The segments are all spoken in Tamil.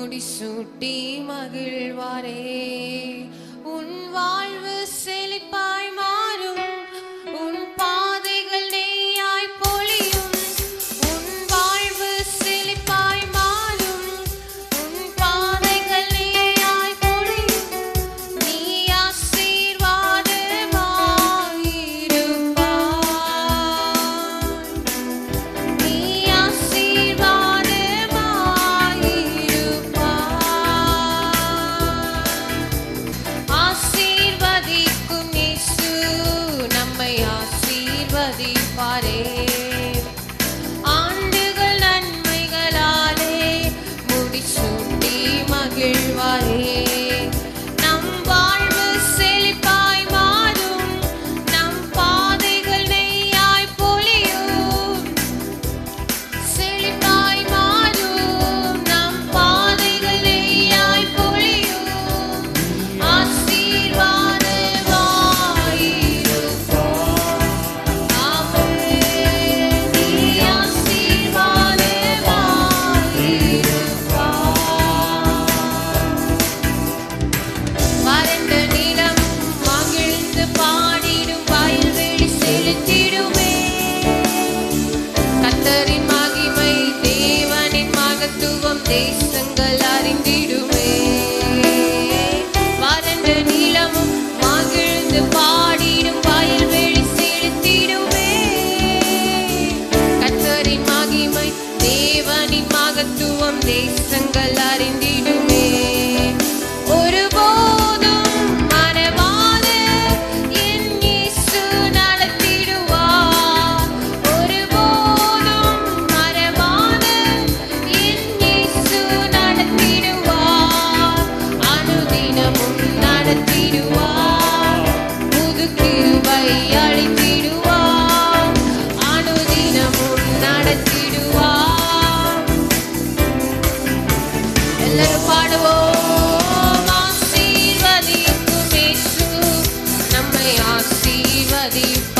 முடிசூட்டி மகிழ்வாரே. உன் வாழ்வு செழிப்பார் தேசங்கள் அறிந்திடுமே. வறண்ட நீளமும் மகிழ்ந்து பாடிடும் வயல்வெளி செலுத்திடுமே. கத்தரின் மகிமை தேவனின் மகத்துவம் தேசம் எல்லாரும் பாடுவோம். ஆசீர்வதிக்கும் நம்மை ஆசீர்வதிப்ப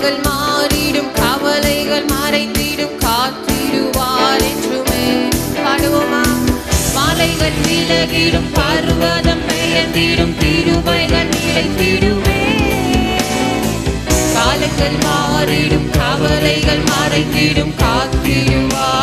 துன்பங்கள் மாறிடும் கவலைகள் மறைந்திடும் காத்திடுவார் என்றுமே. பாடுவோமா? மாலைகள் விலகிடும் பருவதம் பெயர்ந்திடும் திருமைகள் நிலைத்திடுமே. காலங்கள் மாறிடும் கவலைகள் மறைந்திடும் காத்திடுவார்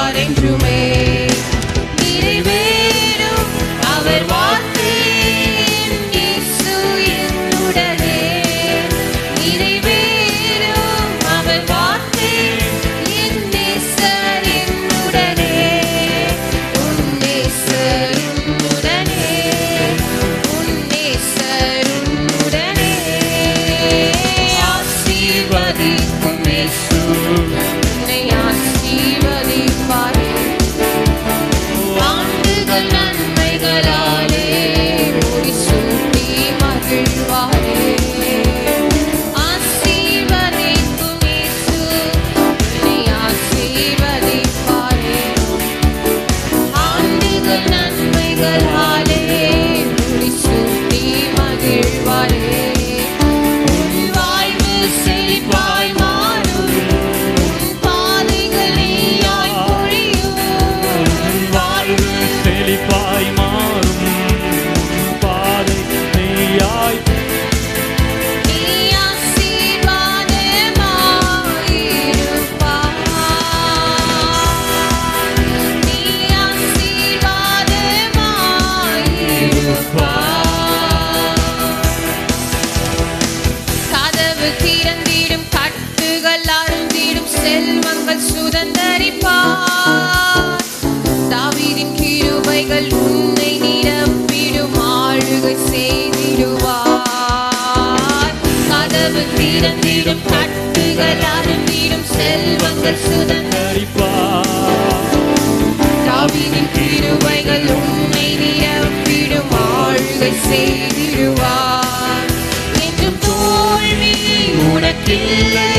the. சுதந்தரிப்பார் தாவீதின் கிருபைகள் உன்னை நிரப்பிடும் ஆளுகை செய்திடுவார். கதவு திறந்திடும் கட்டுகள் அருந்திடும் செல்வங்கள் சுதந்தரிப்பார் தாவீதின் கிருபைகள் உன்னை நிரப்பிடும் ஆளுகை செய்திடுவார். என்றும் தோல்வி உனக்கில்லை.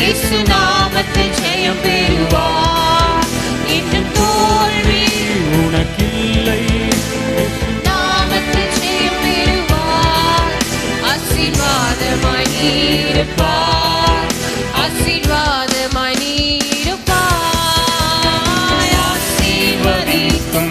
இயேசு நாமத்தில் ஜெயம் பெறுவார் என்றும் தோல்வி உனக்கில்லை. நாமத்தில் ஜெயம் பெறுவார் ஆசீர்வாதமாய் நீருப்பார் ஆசீர்வாதமாய் நீருப்பார் ஆசீர்வதிக்கும்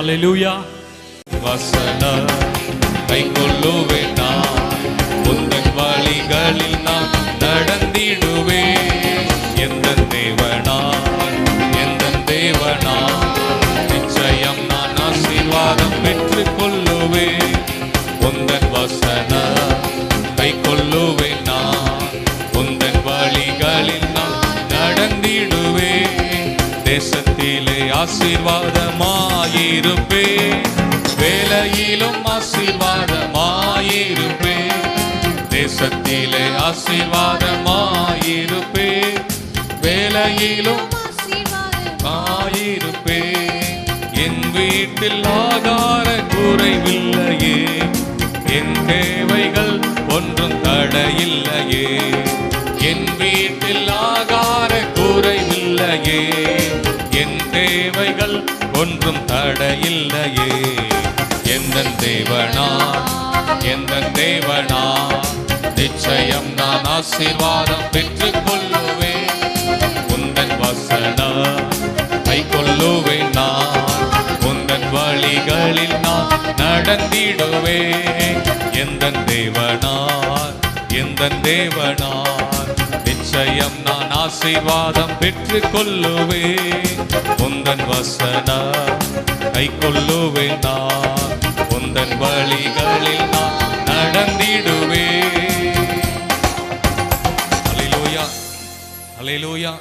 அல்லேலூயா வசன கை கொள்ளுவேன் நான் உந்தன் வழிகளில் நான் நடந்திடுவே எந்த தேவனா எந்த தேவனா நிச்சயம் நான் ஆசீர்வாதம் பெற்று கொள்ளுவே உந்தன் வசன கை கொள்ளுவேன் நான் உந்தன் வழிகளில் நான் நடந்திடுவே தேசத்திலே ஆசீர்வாதம் ஆசீர்வாதமாயிருப்பே. தேசத்திலே ஆசீர்வாதமாயிருப்பே. வேலையிலும் ஆயிருப்பே என் வீட்டில் ஆகார குறைவில்லையே. என் தேவைகள் ஒன்றும் தடையில்லையே. என் வீட்டில் ஆகார குறைவில்லையே. என் தேவைகள் ஒன்றும் தடை ஆசீர்வாதம் பெற்றுக் கொள்ளுவேன் உந்தன் வசன கை கொள்ளுவேன் நான். உந்தன் வழிகளில் நான் நடந்திடுவேன். எந்த தேவனார் எந்த தேவனார் நிச்சயம் நான் ஆசீர்வாதம் பெற்றுக் கொள்ளுவேன் உந்தன் வசன கை கொள்ளுவேன் நான். உந்தன் வழிகளில் நான் நடந்திடுவேன். அலையிலூயா